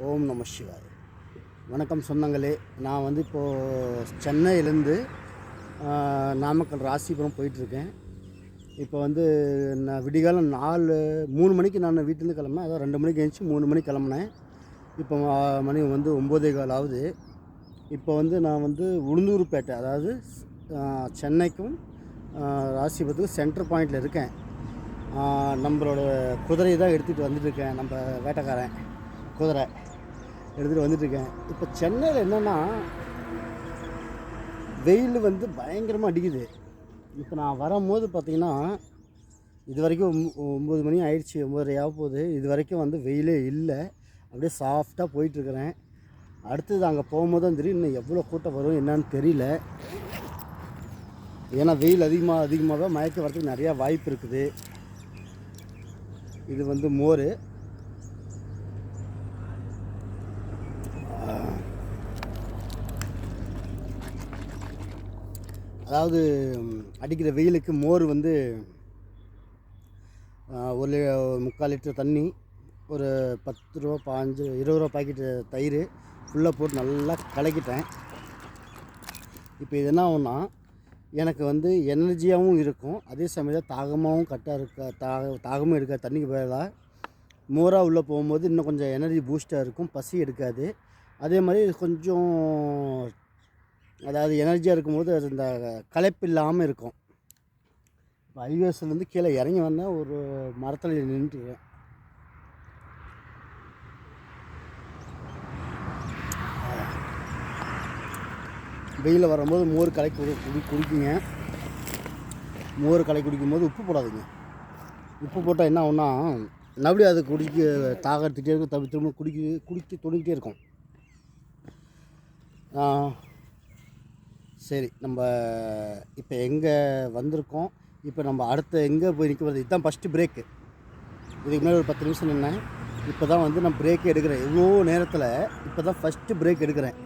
ஓம் நம சிவாய். வணக்கம் சொந்தங்களே நான் வந்து இப்போது சென்னையிலேருந்து நாமக்கல் ராசிபுரம் போயிட்டுருக்கேன். இப்போ வந்து நான் விடிகாலம் நாலு மூணு மணிக்கு நான் வீட்டிலேருந்து கிளம்புனேன். அதாவது ரெண்டு மணிக்கு எழுந்துச்சி மூணு மணிக்கு கிளம்புனேன். இப்போ மணி வந்து ஒம்போதே கால் ஆகுது. இப்போ வந்து நான் வந்து உளுந்தூர்பேட்டை அதாவது சென்னைக்கும் ராசிபுரத்துக்கும் சென்டர் பாயிண்டில் இருக்கேன். நம்மளோட குதிரையை தான் எடுத்துகிட்டு வந்துட்டு இருக்கேன் நம்ம வேட்டைக்காரன். குதிரை எடுத்துகிட்டு வந்துட்டுருக்கேன். இப்போ சென்னையில் என்னென்னா வெயில் வந்து பயங்கரமாக அடிக்குது. இப்போ நான் வரும்போது பார்த்திங்கன்னா இது வரைக்கும் ஒம்பது மணி ஆயிடுச்சு ஒம்பதரையாக போகுது. இது வரைக்கும் வந்து வெயிலே இல்லை. அப்படியே சாஃப்டாக போயிட்டுருக்குறேன். அடுத்தது அங்கே போகும்போது தான் தெரியும் இன்னும் எவ்வளோ கூட்டம் வரும் என்னன்னு தெரியல. ஏன்னா வெயில் அதிகமாக அதிகமாக மயக்க வரதுக்கு நிறையா வாய்ப்பு இருக்குது. இது வந்து மோர். அதாவது அடிக்கிற வெயிலுக்கு மோர் வந்து ஒரு லி- முக்கால் லிட்டர் தண்ணி ஒரு பத்து ரூபா பாஞ்சு இருபது ரூபா பாக்கெட்டு தயிர் ஃபுல்லாக போட்டு நல்லா கலக்கிட்டேன். இப்போ இது என்ன ஆகும்னா எனக்கு வந்து எனர்ஜியாகவும் இருக்கும். அதே சமயத்தில் தாகமாகவும் கட்டாக இருக்க தாக தாகமும் இருக்காது தண்ணிக்கு பதிலாக மோராக உள்ளே போகும்போது இன்னும் கொஞ்சம் எனர்ஜி பூஸ்ட்டாக இருக்கும் பசி எடுக்காது. அதே மாதிரி கொஞ்சம் அதாவது எனர்ஜியாக இருக்கும்போது அது இந்த களைப்பு இல்லாமல் இருக்கும். இப்போ ஹைவேஸ்லேருந்து கீழே இறங்கி வந்தேன் ஒரு மரத்தில் நின்றுருக்கேன் வெயிலில் வரும்போது மோர் களை குடி குடி குடிக்குங்க. மோர் கலக்கி குடிக்கும்போது உப்பு போடாதீங்க. உப்பு போட்டால் என்ன ஆகும்னா மறுபடியும் அது குடிக்க தாக எடுத்துகிட்டே இருக்கும் தப்பி திரும்ப குடிக்க குடிக்க துணிக்கிட்டே இருக்கும். ஆ, சரி நம்ம இப்போ எங்கே வந்திருக்கோம்? இப்போ நம்ம அடுத்த எங்கே போய் நிற்க போகிறது இதுதான் ஃபஸ்ட்டு பிரேக்கு இதுக்கு முன்னாடி ஒரு பத்து நிமிஷம் நின்னேன். இப்போ தான் வந்து நான் பிரேக் எடுக்கிறேன். இவ்வளோ நேரத்தில் இப்போ தான் ஃபஸ்ட்டு பிரேக் எடுக்கிறேன்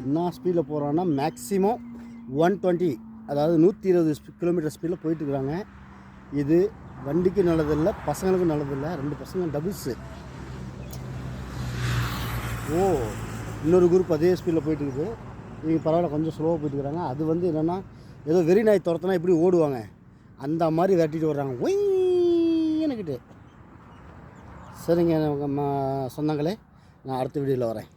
என்ன ஸ்பீடில் போகிறான்னா மேக்ஸிமம் ஒன் டுவெண்ட்டி அதாவது நூற்றி இருபது கிலோமீட்டர் ஸ்பீடில் போயிட்டு இருக்கிறாங்க இது வண்டிக்கு நல்லதில்லை பசங்களுக்கும் நல்லதில்லை ரெண்டு பசங்க டபுள்ஸு ஓ இன்னொரு குரூப் அதே ஸ்பீடில் போயிட்டு இருக்குது இவங்க பரவாயில்ல கொஞ்சம் ஸ்லோவாக போயிட்டு இருக்கிறாங்க அது வந்து என்னென்னா ஏதோ வெறி நாய் துரத்துனா இப்படி ஓடுவாங்க. அந்த மாதிரி விரட்டிட்டு வர்றாங்க. ஒய்ன்னுக்கிட்டு சரிங்க சொந்தங்களே நான் அடுத்த வீடியோவில் வரேன்.